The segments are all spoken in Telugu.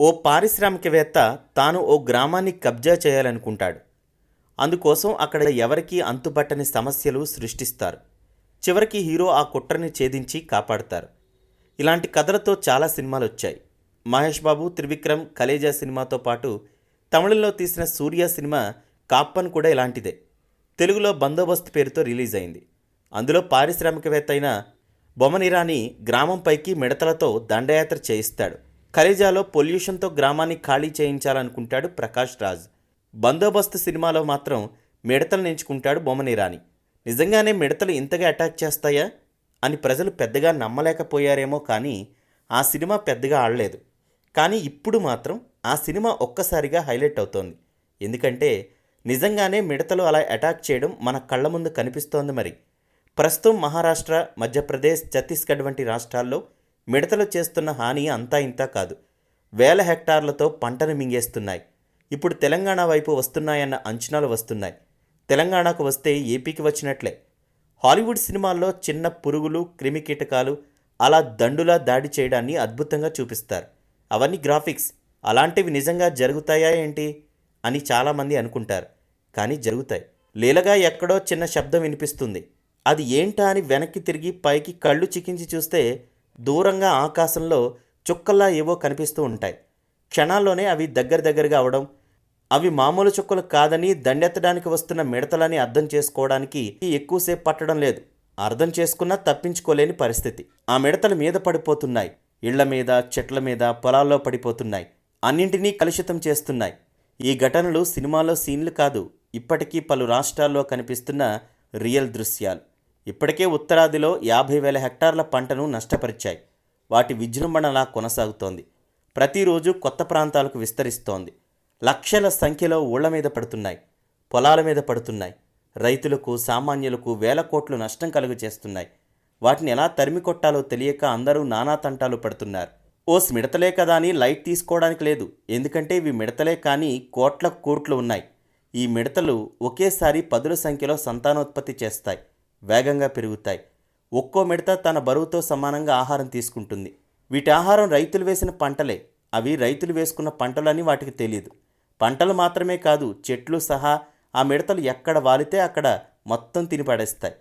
ఓ పారిశ్రామికవేత్త తాను ఓ గ్రామాన్ని కబ్జా చేయాలనుకుంటాడు. అందుకోసం అక్కడ ఎవరికీ అంతుబట్టని సమస్యలు సృష్టిస్తారు. చివరికి హీరో ఆ కుట్రని ఛేదించి కాపాడతారు. ఇలాంటి కథలతో చాలా సినిమాలు వచ్చాయి మహేష్ బాబు త్రివిక్రమ్ కలేజా సినిమాతో పాటు తమిళంలో తీసిన సూర్య సినిమా కాప్పన్ కూడా ఇలాంటిదే. తెలుగులో బందోబస్తు పేరుతో రిలీజ్ అయింది అందులో పారిశ్రామికవేత్త అయిన బొమ్మనిరాని గ్రామంపైకి మిడతలతో దండయాత్ర చేయిస్తాడు. ఖలేజాలో పొల్యూషన్తో గ్రామాన్ని ఖాళీ చేయించాలనుకుంటాడు ప్రకాష్ రాజ్. బందోబస్తు సినిమాలో మాత్రం మిడతలు ఎంచుకుంటాడు బొమ్మనిరాని నిజంగానే మిడతలు ఇంతగా అటాక్ చేస్తాయా? అని ప్రజలు పెద్దగా నమ్మలేకపోయారేమో కానీ ఆ సినిమా పెద్దగా ఆడలేదు. కానీ ఇప్పుడు మాత్రం ఆ సినిమా ఒక్కసారిగా హైలైట్ అవుతోంది. ఎందుకంటే నిజంగానే మిడతలు అలా అటాక్ చేయడం మన కళ్ళ ముందు కనిపిస్తోంది మరి. ప్రస్తుతం మహారాష్ట్ర మధ్యప్రదేశ్ ఛత్తీస్గఢ్ వంటి రాష్ట్రాల్లో మిడతలు చేస్తున్న హాని అంతా ఇంతా కాదు. వేల హెక్టార్లతో పంటను మింగేస్తున్నాయి. ఇప్పుడు తెలంగాణ వైపు వస్తున్నాయన్న అంచనాలు వస్తున్నాయి. తెలంగాణకు వస్తే ఏపీకి వచ్చినట్లే. హాలీవుడ్ సినిమాల్లో చిన్న పురుగులు క్రిమికీటకాలు అలా దండులా దాడి చేయడాన్ని అద్భుతంగా చూపిస్తారు. అవన్నీ గ్రాఫిక్స్. అలాంటివి నిజంగా జరుగుతాయా ఏంటి? అని చాలామంది అనుకుంటారు. కానీ జరుగుతాయి. లీలగా ఎక్కడో చిన్న శబ్దం వినిపిస్తుంది. అది ఏంటా అని వెనక్కి తిరిగి పైకి కళ్ళు చికించి చూస్తే దూరంగా ఆకాశంలో చుక్కల్లా ఏవో కనిపిస్తూ ఉంటాయి. క్షణాల్లోనే అవి దగ్గర దగ్గరగా అవడం అవి మామూలు చుక్కలు కాదని దండెత్తడానికి వస్తున్న మిడతలని అర్థం చేసుకోవడానికి ఎక్కువసేపు పట్టడం లేదు. అర్థం చేసుకున్నా తప్పించుకోలేని పరిస్థితి. ఆ మిడతల మీద పడిపోతున్నాయి. ఇళ్ళ మీద చెట్ల మీద పొలాల్లో పడిపోతున్నాయి. అన్నింటినీ కలుషితం చేస్తున్నాయి. ఈ ఘటనలు సినిమాలో సీన్లు కాదు ఇప్పటికీ పలు రాష్ట్రాల్లో కనిపిస్తున్న రియల్ దృశ్యాలు. ఇప్పటికే ఉత్తరాదిలో యాభై వేల హెక్టార్ల పంటను నష్టపరిచాయి. వాటి విజృంభణలా కొనసాగుతోంది. ప్రతిరోజు కొత్త ప్రాంతాలకు విస్తరిస్తోంది. లక్షల సంఖ్యలో ఊళ్ళ మీద పడుతున్నాయి. పొలాల మీద పడుతున్నాయి. రైతులకు సామాన్యులకు వేల కోట్లు నష్టం కలుగు చేస్తున్నాయి వాటిని ఎలా తరిమి కొట్టాలో తెలియక అందరూ నానా తంటాలు పడుతున్నారు. ఓస్ మిడతలే కదా అని లైట్ తీసుకోవడానికి లేదు. ఎందుకంటే ఇవి మిడతలే కానీ కోట్ల కోట్లు ఉన్నాయి. ఈ మిడతలు ఒకేసారి పదుల సంఖ్యలో సంతానోత్పత్తి చేస్తాయి. వేగంగా పెరుగుతాయి. ఒక్కో మిడత తన బరువుతో సమానంగా ఆహారం తీసుకుంటుంది. వీటి ఆహారం రైతులు వేసిన పంటలే. అవి రైతులు వేసుకున్న పంటలని వాటికి తెలియదు. పంటలు మాత్రమే కాదు చెట్లు సహా ఆ మిడతలు ఎక్కడ వాలితే అక్కడ మొత్తం తిని పడేస్తాయి.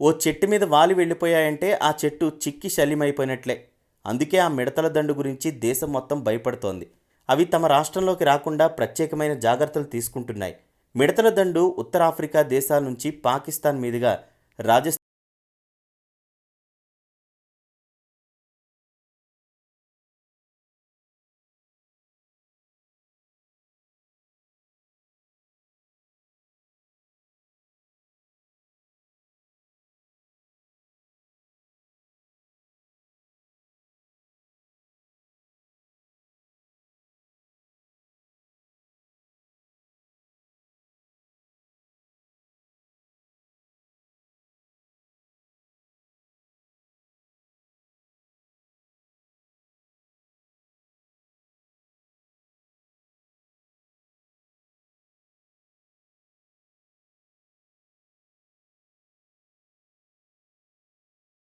ఓ చెట్టు మీద వాలి వెళ్ళిపోయాయంటే ఆ చెట్టు చిక్కి శల్యమైపోయినట్లే. అందుకే ఆ మిడతల దండు గురించి దేశం మొత్తం భయపడుతోంది. అవి తమ రాష్ట్రంలోకి రాకుండా ప్రత్యేకమైన జాగ్రత్తలు తీసుకుంటున్నాయి. మిడతల దండు ఉత్తరాఫ్రికా దేశాల నుంచి పాకిస్తాన్ మీదుగా राजस्थान